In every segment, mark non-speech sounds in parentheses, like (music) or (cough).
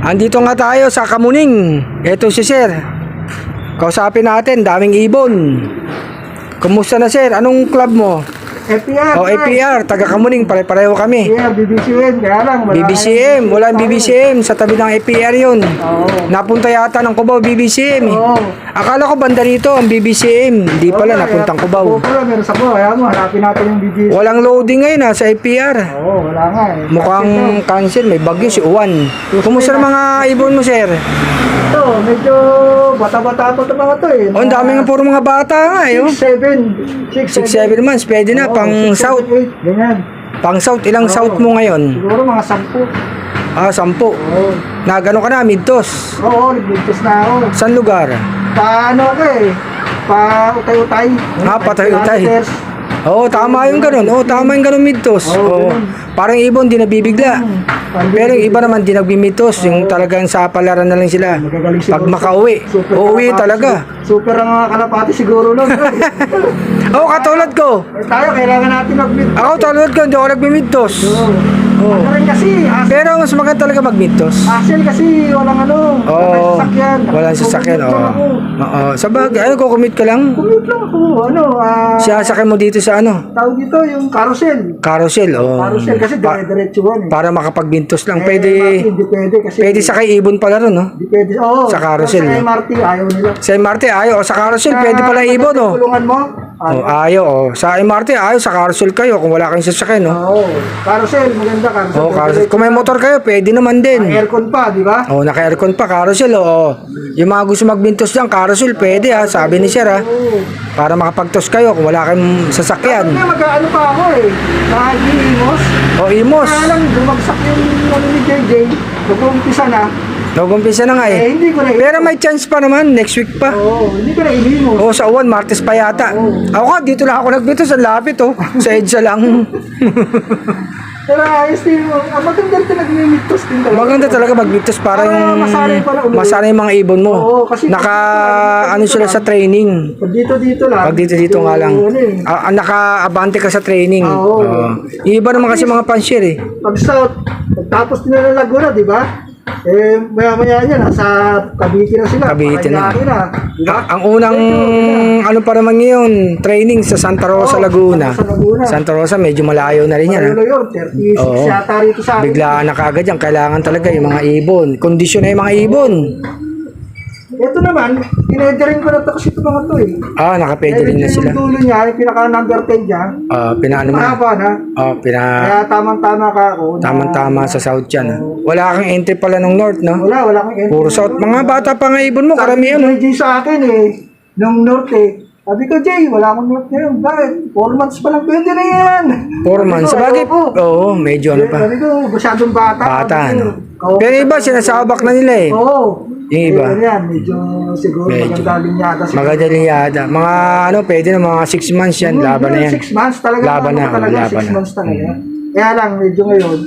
Andito nga tayo sa Kamuning. Ito si Sir. Kausapin natin, daming ibon. Kumusta na Sir? Anong club mo? FPR. O APR, taga Kamuning, pare-pareho kami. Yeah, BBCN. Kaya lang. wala BBCM, wala BBCM, sa tabi ng APR yun. Oo. Napunta yata ng Cubao, BBCM. Oo. Akala ko banda rito ang BBCM. Hindi pala, Oo, napuntang Cubao. Oo pala, meron sa ko. Kaya mo, hanapin natin yung BBCN. Walang loading ngayon ha, sa APR. Oo, wala nga eh. Mukhang cancel, may bagyo si Uwan. Kumusta mga ibon mo, sir? Ito, medyo bata-bata pa ito mga to eh. Oh, ang dami nga puro mga bata nga eh. 6, 7. 6, 6-7 months, pwede na, pang south. Ganyan. Pang south, ilang south mo ngayon? Siguro mga 10. Ah, sampu. Oo. Na gano'n ka na, midtos. Oo, nagligtas na ako. Saan lugar? Paano ako eh? Pa utay-utay. Ah, patay-utay. Kilometers. Oo, tama yung gano'n. Oo, tama yung gano'n midtos. Oo. Ganun. Parang ibon, di nabibigla. Parang Pero yung iba naman, di nagbimitos. Yung talagang sa palaran na lang sila. Pag makauwi, uuwi talaga. Super ang kalapati siguro nun. (laughs) Oo, katulad ko. tayo, kailangan natin mag-mid. Ako, katulad ko, hindi ako nagbimitos. Oo. Ano rin kasi, as- Pero mas maganda talaga magmintos. Axel kasi walang ano, Oo. walang sasakyan. Walang sasakyan, oo. Oo. Sa bagay, ano, kukumit ka lang? Commute lang ako, ano, ah, Siyasakyan mo dito sa ano? tawag dito yung carousel. Carousel, oo. Carousel kasi Pa- dire-diretsuhan eh. para makapagmintos lang. Eh, Pwede, MRT, Hindi pwede kasi. pwede sakay ibon pala ron, no? Hindi pwede. Oo. Sa carousel, Sa no? MRT, ayaw nila. Sa MRT, ayaw. O, sa carousel, pwede pala ibon, no? Tulungan mo? Oh, ayaw, oh. Sa MRT, ayaw. Sa carousel kayo kung wala kayong sasakyan, no? Oo. Carousel, maganda carousel. Oo, carousel. Kung may motor kayo, pwede naman din. Aircon pa, di ba? Oh, naka-aircon pa, carousel, oo. Yung mga gusto magmintos lang, carousel, pwede, ha. Sabi ni Sir, ha. Oo. Para makapagtos kayo kung wala kayong sasakyan. Kaya mag-ano pa ako eh. Nakagilimos. O, imos. Kaya lang, bumagsak yung ano ni JJ. Nag-umpisa na. Nag-umpisa na nga, Eh, eh. hindi ko na Pero may chance pa naman, next week pa. Oo, hindi ko na ilimos. Oo, sa uwan, Martes pa yata. Ako nga, dito lang ako nagbito sa lapit, oh. Sa EDSA lang. (laughs) Pero ayos din mo. Ah, maganda rin nag-mimitos din talaga. Maganda talaga magbitos para Para yung masanay pala ulit. masanay yung mga ibon mo. Oo, kasi- naka ano sila sa training. Pag dito-dito lang. Pag dito dito nga lang. Ano eh. Ah, ah, naka-abante ka sa training. Oo. Oo. Yung iba naman kasi mga pansier eh. Pag south, pagtapos nila ng Laguna, di ba? Eh, maya-maya yan, nasa Cavite na sila. Cavite na. Na. Ah, ang unang ano pa naman ngayon, training sa Santa Rosa, Oo, Laguna. sa Laguna. Santa Rosa medyo malayo na rin yan. Ano ah. yun? 36 Oo. yata rito sa akin. Biglaan na kagad yan. Kailangan talaga yung mga ibon. Kondisyon na yung mga ibon. Ito naman, pinederin ko na to kasi ito mga to eh. Ah, nakapedyo rin na sila. Yung dulo niya, yung pinaka number 10 niya, Ah, pinaano mo mahaba na. Ah, pina... Kaya tamang-tama ka ako. na- Tamang-tama sa south yan. ah. Wala kang entry pala ng north, no? Wala, wala kang entry. Puro south. Mga bata pa nga ibon mo, karamihan? Sabi ni Jay sa akin eh, nung north eh. Sabi ko, Jay, wala akong north ngayon. Bakit? Four months pa lang, pwede na yan. Four Sabi months. ko, Sa bagay, ayoko. oo, medyo ano pa. Sabi ko, masyadong bata. Bata, Sabi ko, no? "Ikaw- Pero iba, sinasabak na nila eh. Oo. Yung iba. Eh, yan, medyo siguro Medyo. maganda linyada. siguro. Maganda yada. Mga ano, pwede na mga six months yan. Hmm, Laban na yan. Six months talaga. Laban ano na, talaga, laban six na. months talaga. Kaya lang, medyo ngayon,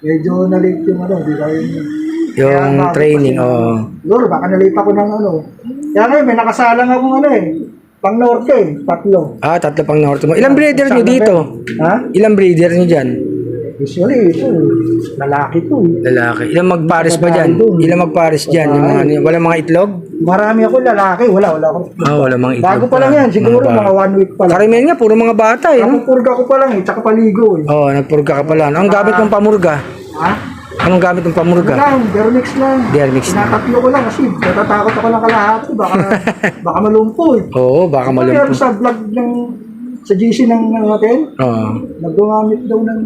medyo na-late yung ano, di ba yung... Yung Kaya training, oo. Siguro, baka na-late ako ng ano. Kaya ngayon, may nakasalang akong ano eh. Pang norte eh, tatlo. Ah, tatlo pang north mo. Ilang breeder nyo dito? Ha? Ilang breeder nyo dyan? Usually, ito, lalaki to eh. Lalaki. Ilang magpares ba dyan? Ilang magpares dyan? Yung mga, ano, wala mga itlog? Marami ako lalaki, wala, wala ako. Ah, wala mga itlog. Bago pa lang yan, siguro Mga one week pa lang. Karamihan nga, puro mga bata eh. No? Kapupurga ko pa lang eh, tsaka paligo eh. Oo, oh, nagpurga ka pala. Anong gamit mong pamurga? Ha? Anong gamit mong pamurga? Lang, Dermix lang. Dermix lang. Tinatatlo ko lang kasi natatakot ako ng kalahati. Baka, (laughs) baka malumpo eh. Oo, baka Meron malumpo. sa vlog ng sa GC ng ng hotel, Oo. naggamit daw ng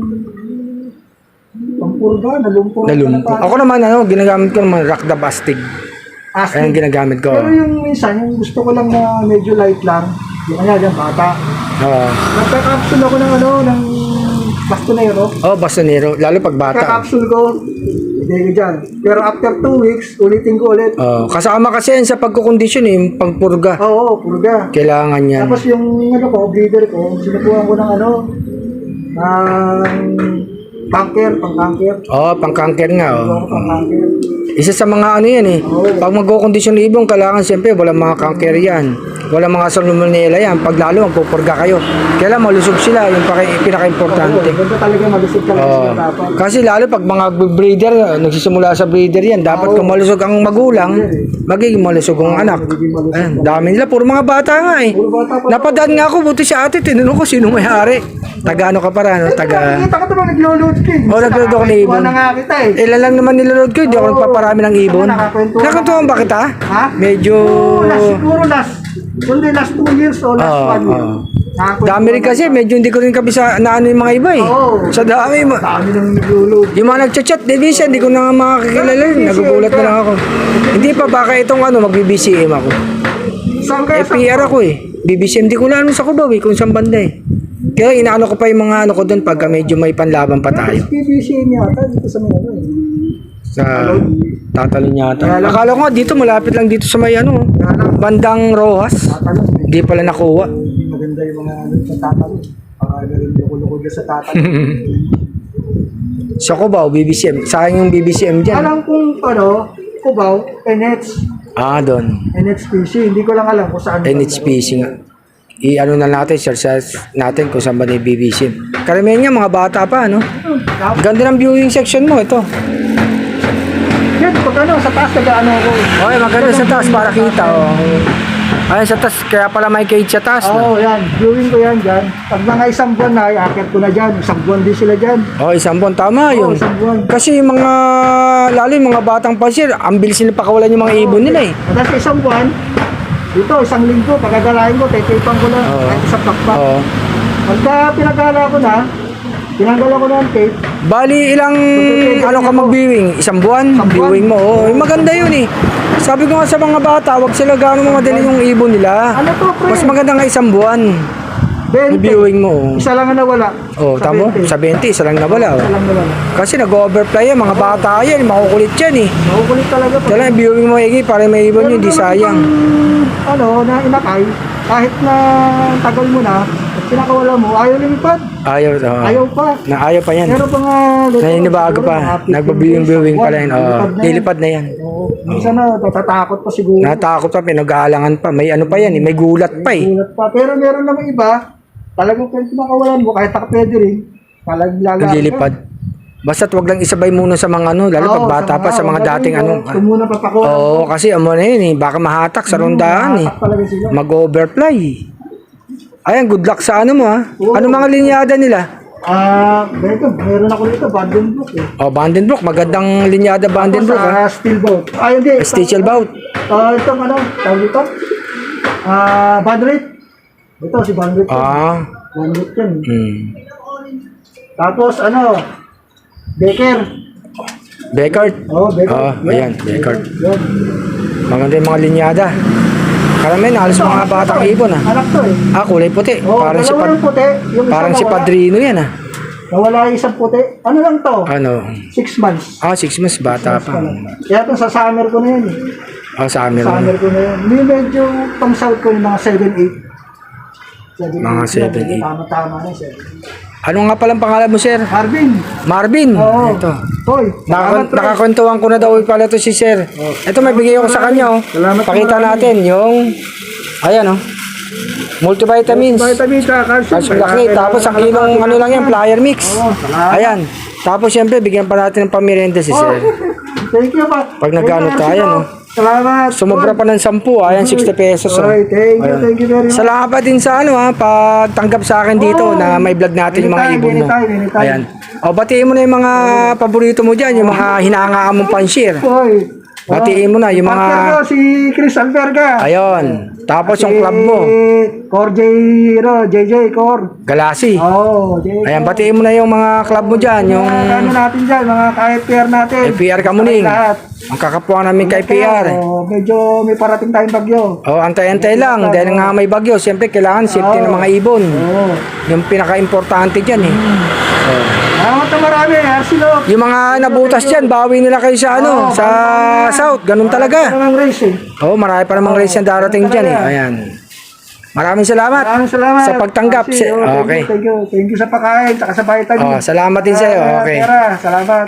pampurga, nalumpo. ng Nalumpo. Ako naman, ano, ginagamit ko naman rock the bastig. Astig. Ayan ang ginagamit ko. Pero yung minsan, yung gusto ko lang na medyo light lang, yung kanya dyan, bata. Oo. Nagka-capsule ako ng ano, ng bastonero. Oh, bastonero. Lalo pag bata. Nagka-capsule ko, hindi dyan. Pero after two weeks, ulitin ko ulit. Oh, kasama kasi yan sa pagkukondisyon eh, yung pagpurga. Oo, purga. Kailangan yan. Tapos yung ano ko, breeder ko, sinukuhan ko ng ano, ng bunker, pang bunker. Oh, pang-cancer nga. Oh. ko pang bunker. Isa sa mga ano yan eh. Pag magkukondisyon ng ibon, kailangan siyempre walang mga cancer yan. Walang mga salmonella yan. Pag lalo, magpupurga kayo. Kailan malusog sila, yung pinaka-importante. Oo, talaga malusog dapat. kasi lalo pag mga breeder, nagsisimula sa breeder yan, dapat kung malusog ang magulang, magiging malusog ang anak. Ayan, dami nila, puro mga bata nga eh. Napadaan nga ako, buti si ate, tinanong ko sino may-ari. Taga ano ka para, ano, taga... Nakikita ko naman naglulod ka. eh. Oo, ibon. Nakakwentuhan na nga kita eh. Ilan lang naman nilaload ko, hindi ako nagpaparami ng ibon. Nakatuwan ba kita? Ha? Medyo... Oo, last siguro last. Kundi last two years o last Oo, one year. Nakakwentuhan Dami rin kasi, medyo hindi ko rin kabisa na ano yung mga iba eh. Oo. Sa dami, ma- Dami nang naglulod. yung mga nagchat-chat, di hindi ko na nga makakilala rin. Nagugulat na lang ako. Hindi pa, baka itong ano, mag-BBCM ako. Saan kaya sa... FPR ako eh. BBCM, di ko na ano sa Cubao eh, kung saan banda eh. Kaya inaano ko pa yung mga ano ko doon pagka medyo may panlaban pa tayo. PBC yata dito sa mga ano eh. Sa tatalon yata. Akala ko nga dito, malapit lang dito sa may ano, bandang Rojas. tatanong eh. Hindi pala nakuha. Hindi maganda yung mga ano sa tatanong. Baka na rin loko-loko dyan sa tatanong. (laughs) Sa Cubao, BBCM. Sayang yung BBCM dyan. alam kong ano, Cubao, NH, Ah, doon. NHPC. Hindi ko lang alam kung saan. NHPC nga. I-ano na natin, search natin kung saan ba na yung BBCM. Karamihan nga, mga bata pa, no? Ganda ng viewing section mo, ito. Yan, pag ano, sa taas nag-ano ako. Okay, maganda sa taas para kita, oh. Ayun sa taas, kaya pala may cage sa taas, Oo, no? yan. Viewing ko yan dyan. Pag mga isang buwan na, iaakit ko na dyan. Isang buwan din sila dyan. Oh, isang buwan, tama Oo, yun. isang buwan. Kasi yung mga, lalo yung mga batang pasir, ang bilis nila pakawalan yung mga ibon nila eh. Sa isang buwan, dito, isang linggo, pagkagalain ko, titipan ko lang. Oo. Kahit isang pakpak. Oo. Pagka pinagala ko na, tinanggalan ko na ang tape, Bali, ilang, ano ka mag-viewing? Isang buwan? Isang buwan. Viewing mo, oh. Maganda yun eh. Sabi ko nga sa mga bata, wag sila gano'ng madali yung ibon nila. ano to, pre? Mas maganda nga isang buwan. 20. Viewing mo, oh. Isa lang ang nawala. Oh, Sa tamo? 20. Sa 20, isa lang nawala, Isa oh. lang nawala. Kasi nag-overfly yan, mga bata yan, makukulit yan eh. Makukulit talaga po. Kailangan viewing mo, Igi, para may ibon yun, di sayang. ano, na inakay, kahit na tagal mo na, at pinakawala mo, ayaw lumipad. Ayaw, oh. Ayaw pa. Na ayaw pa yan. Meron pa nga... Naninibago pa. mga 15 Nagbabiwing-viewing days, pala yun. one, Oh, lilipad na yan. lilipad na yan. Oo. Minsan na, natatakot pa siguro. Natakot pa, pinag-aalangan pa. May ano pa yan, eh, may gulat pa eh. Gulat pa. Pero meron naman iba, talagang kung pinakawalan mo, kahit nakapwede rin, talagang lalaan ka. Basta't wag lang isabay muna sa mga ano, lalo pag Oo, bata pa sa mga oo, dating ano. oo. Kung muna papakuha. Oo, kasi amo na yun eh, baka mahatak sa rondaan eh. Hatak talaga sila. Mag-overfly. Ayan, good luck sa ano mo ha. Ano mga linyada nila? Ah, ganito, meron ako dito, Vandenbroek eh. Oh, Vandenbroek, magandang linyada Vandenbroek ha. Sa steel boat. Ay, hindi. Stitchel bout. Ah, itong ano, tawag dito? Ah, Bandrit. Ito, si Bandrit. yan. Ah, Bandrit yan. hmm. Tapos, ano, Baker. Beckert. Oh, Baker. Ah, ayan, Baker. Yan. Maganda yung mga linyada. Karamihan, halos mga batang ibon ha. Anak to eh. Ah, kulay puti. Oh, Parang si, Pad- yung puti. Yung parang si nawala. Padrino yan ha. Nawala yung isang puti. Ano lang to? Ano? Six months. Ah, six months, bata pa. Kaya ito sa summer ko na yan eh. Ah, sa amin. Summer ko na yan. Hindi medyo pang south ko yung mga 7-8. Mga 7-8. Tama-tama na 7 Ano nga palang pangalan mo, sir? Marvin. Marvin. Oo. Ito. Hoy. Nakakon- salamat. Nakakwentuhan ko na daw pala to si sir. Ito may bigay ako sa kanya. Oh. Salamat Pakita natin yung, ayan oh. Multivitamins. Vitamin sa calcium. Calcium lactate. Tapos ang kilong ano lang yan, flyer mix. Oo, salamat. Ayan. Tapos siyempre, bigyan pa natin ng pamirenda si Oh, sir. (laughs) thank you pa. Pag you, tayo, no? Oh. Salamat. Sumobra pa ng 10. Ayan, 60 pesos. Oh. Alright, thank you, Ayan. thank you very much. Salamat din sa ano ha, pagtanggap sa akin dito Oh. na may vlog natin yung mga Anytime, ibon mo. anytime, anytime. Ayan. O, batiin mo na yung mga paborito mo dyan, yung mga hinahangaan mong panshare. Hoy. Batiin mo na yung mga... Partner ko, si Chris Alberga. Ayun. Tapos yung club mo, Cor J. Ro, JJ Cor. Galasi. Oh, JJ. Ayan, batiin mo na yung mga club mo dyan, yung Mga ano natin dyan, mga ka-FPR natin. FPR Kamuning. Lahat. ang kakapuan namin kay PR. Oh, medyo may parating tayong bagyo. O, antay-antay lang. Dahil nga may bagyo, siyempre kailangan safety ng mga ibon. Oh. Yung pinaka-importante dyan eh. Oh. Salamat na marami. Yung mga nabutas dyan, bawi nila kayo sa ano, sa south. Ganun talaga. Ano ng race eh. Oo, marami pa namang race na darating dyan eh. Ayan. Maraming salamat. Maraming salamat. Sa pagtanggap. Archie, oh, thank Okay. you, Thank you. Thank you sa pakain, saka sa vitamin. Oh, salamat din sa'yo. Ah, Okay. Pera, salamat.